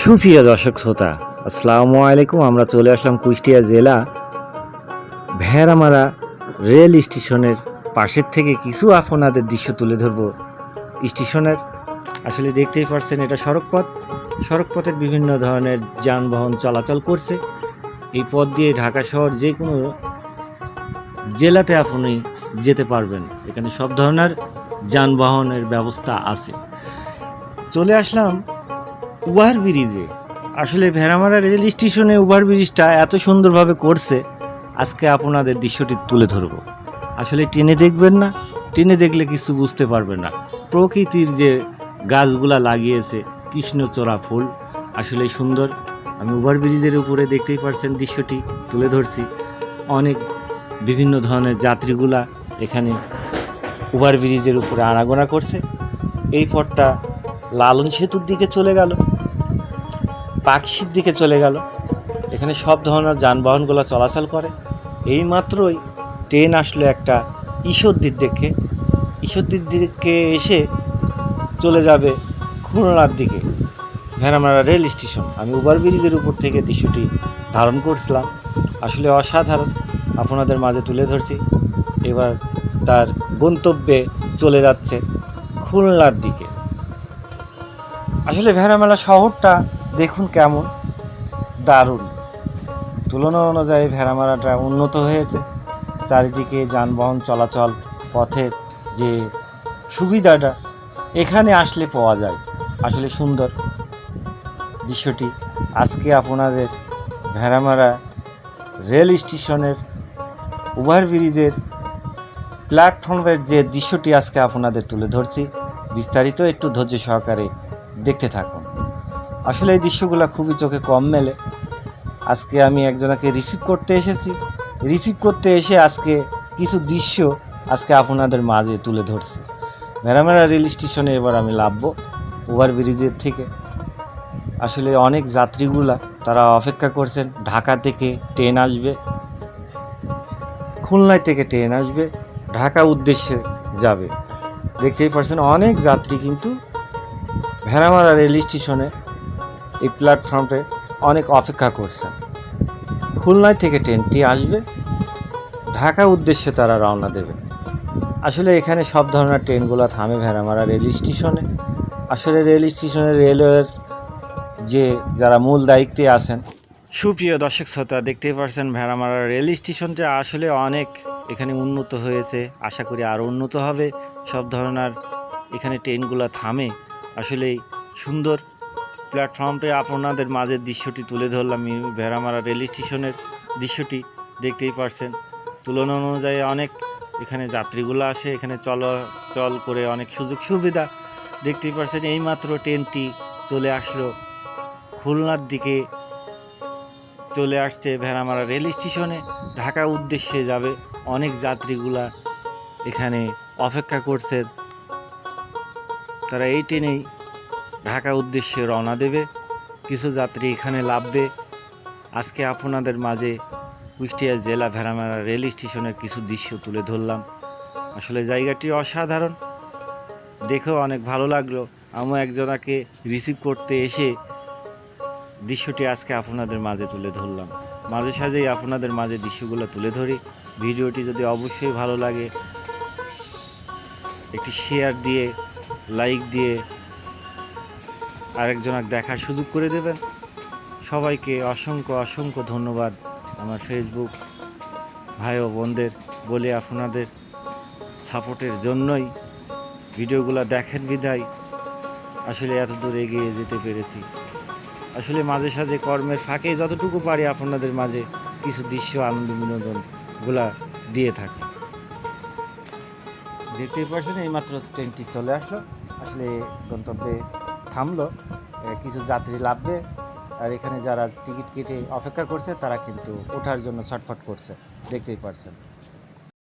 সুপ্রিয় দর্শক শ্রোতা, আসসালামু আলাইকুম। আমরা চলে আসলাম কুষ্টিয়া জেলা ভেড়ামারা রেল স্টেশনের পাশের থেকে কিছু আপনাদের দৃশ্য তুলে ধরবো স্টেশনের। আসলে দেখতেই পারছেন এটা সড়কপথ। সড়কপথের বিভিন্ন ধরনের যানবাহন চলাচল করছে। এই পথ দিয়ে ঢাকা শহর যে কোনো জেলাতে আপনি যেতে পারবেন। এখানে সব ধরনের যানবাহনের ব্যবস্থা আছে। চলে আসলাম ওভার ব্রিজে আসলে ভেড়ামারা রেল স্টেশনে ওভার ব্রিজটা এত সুন্দরভাবে করছে, আজকে আপনাদের দৃশ্যটি তুলে ধরবো। আসলে ট্রেনে দেখবেন না, ট্রেনে দেখলে কিছু বুঝতে পারবেন না। প্রকৃতির যে গাছগুলা লাগিয়েছে, কৃষ্ণচূড়া ফুল আসলে সুন্দর। আমি ওভার ব্রিজের উপরে দেখতেই পারছেন দৃশ্যটি তুলে ধরছি। অনেক বিভিন্ন ধরনের যাত্রীগুলা এখানে ওভার ব্রিজের উপরে আনাগোনা করছে। এই পথটা লালন সেতুর দিকে চলে গেল। পাকশির দিকে চলে গেল। এখানে সব ধরনের যানবাহনগুলো চলাচল করে। এই মাত্রই ট্রেন আসলো একটা ঈশ্বরদীর দিকে। ঈশ্বরদীর দিকে এসে চলে যাবে খুলনার দিকে। Bheramara rail station. আমি ওভার ব্রিজের উপর থেকে দৃশ্যটি ধারণ করছিলাম। আসলে অসাধারণ। আপনাদের মাঝে তুলে ধরছি। এবার তার গন্তব্যে চলে যাচ্ছে খুলনার দিকে। আসলে ভেড়ামেলা শহরটা দেখুন কেমন দারুণ। তুলনা অনুযায়ী ভেড়ামারাটা উন্নত হয়েছে। চারিদিকে যানবাহন চলাচল পথের যে সুবিধাটা, এখানে আসলে পাওয়া যায়। আসলে সুন্দর দৃশ্যটি। আজকে আপনাদের ভেড়ামারা রেল স্টেশনের ওভারব্রিজের প্ল্যাটফর্মের যে দৃশ্যটি আজকে আপনাদের তুলে ধরছি, বিস্তারিত একটু ধৈর্য সহকারে দেখতে থাকুন। আসলে এই দৃশ্যগুলো খুবই চোখে কম মেলে। আজকে আমি একজনকে রিসিভ করতে এসেছি। রিসিভ করতে এসে আজকে কিছু দৃশ্য আজকে আপনাদের মাঝে তুলে ধরছি। মেরামেরা রেল স্টেশনে এবার আমি লাভবো ওভারব্রিজের থেকে। আসলে অনেক যাত্রীগুলা তারা অপেক্ষা করছেন, ঢাকা থেকে ট্রেন আসবে। খুলনায় থেকে ট্রেন আসবে, ঢাকা উদ্দেশ্যে যাবে। দেখতেই পাচ্ছেন অনেক যাত্রী কিন্তু ভেড়ামারা রেল স্টেশনে এই প্ল্যাটফর্মে অনেক অপেক্ষা করছেন। খুলনায় থেকে ট্রেনটি আসবে। ঢাকা উদ্দেশ্যে তারা রওনা দেবে। আসলে এখানে সব ধরনের ট্রেনগুলো থামে ভেড়ামারা রেল স্টেশনে। আসলে রেল স্টেশনে রেলওয়ের যে যারা মূল দায়িত্বে আছেন, সুপ্রিয় দর্শক শ্রোতা, দেখতেই পাচ্ছেন ভেড়ামারা রেল স্টেশনটা আসলে অনেক এখানে উন্নত হয়েছে। আশা করি আরও উন্নত হবে। সব ধরনের এখানে ট্রেনগুলো থামে। আসলে সুন্দর। প্ল্যাটফর্মে আপনাদের মাঝের দৃশ্যটি তুলে ধরলাম। ভেড়ামারা রেল স্টেশনের দৃশ্যটি দেখতেই পারছেন। তুলনা অনুযায়ী অনেক এখানে যাত্রীগুলো আসে, এখানে চলাচল করে অনেক সুযোগ সুবিধা দেখতেই পারছেন। এইমাত্র ট্রেনটি চলে আসলো। খুলনার দিকে চলে আসছে ভেড়ামারা রেল স্টেশনে। ঢাকা উদ্দেশ্যে যাবে অনেক যাত্রীগুলা এখানে অপেক্ষা করছে তারা এই ট্রেনেই ঢাকা উদ্দেশ্যে রওনা দেবে, কিছু যাত্রী এখানে লাভবে। আজকে আপনাদের মাঝে কুষ্টিয়া জেলা ভেড়ামারা রেল স্টেশনের কিছু দৃশ্য তুলে ধরলাম। আসলে জায়গাটি অসাধারণ। দেখেও অনেক ভালো লাগল। আমি একজনাকে রিসিভ করতে এসে দৃশ্যটি আজকে আপনাদের মাঝে তুলে ধরলাম। মাঝে সাঝেই আপনাদের মাঝে দৃশ্যগুলো তুলে ধরি। ভিডিওটি যদি অবশ্যই ভালো লাগে, একটি শেয়ার দিয়ে লাইক দিয়ে আরেকজনাক দেখার সুযোগ করে দেবেন। সবাইকে অসংখ্য অসংখ্য ধন্যবাদ আমার ফেসবুক ভাই ও বোনদের। বলে আপনাদের সাপোর্টের জন্যই ভিডিওগুলো দেখেন বিদায়। আসলে এত দূর এগিয়ে যেতে পেরেছি। আসলে মাঝে সাঝে কর্মের ফাঁকে যতটুকু পারি আপনাদের মাঝে কিছু দৃশ্য, আনন্দ বিনোদনগুলা দিয়ে থাকি। দেখতেই পাচ্ছেন এইমাত্র ট্রেনটি চলে আসলো। আসলে গন্তব্যে থামলো। কিছু যাত্রী লাভবে আর এখানে যারা টিকিট কেটে অপেক্ষা করছে, তারা কিন্তু ওঠার জন্য ছটফট করছে। দেখতেই পারছেন।